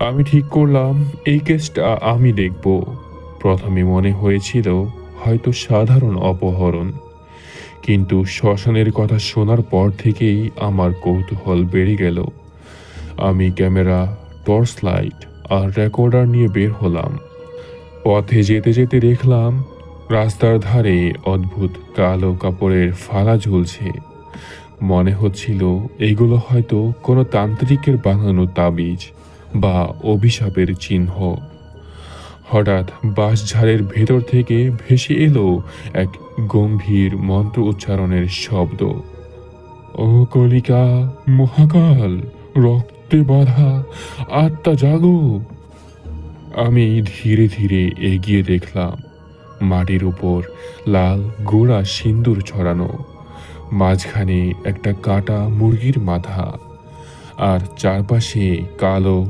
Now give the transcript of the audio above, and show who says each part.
Speaker 1: আমি ঠিক করলাম, এই কেসটা আমি দেখব। প্রথমে মনে হয়েছিল হয়তো সাধারণ অপহরণ। কিন্তু শ্মশানের কথা শোনার পর থেকেই আমার কৌতূহল বেড়ে গেল। আমি ক্যামেরা, টর্চ লাইট আর রেকর্ডার নিয়ে বের হলাম। পথে যেতে যেতে দেখলাম, রাস্তার ধারে অদ্ভুত কালো কাপড়ের ফালা ঝুলছে। মনে হচ্ছিল এগুলো হয়তো কোনো তান্ত্রিকের বানানো তাবিজ। বা অভিশাপের চিহ্ন। হঠাৎ বাঁশঝাড়ের ভেতর থেকে ভেসে এলো এক গম্ভীর মন্ত্র উচ্চারণের শব্দ। ও কলিকা, মহাকাল, রক্তে বাঁধা, আত্মা জাগো। আমি ধীরে ধীরে এগিয়ে দেখলাম মাটির উপর লাল গোড়া সিন্দুর ছড়ানো, মাঝখানে একটা কাটা মুরগির মাথা, আর চারপাশে কালো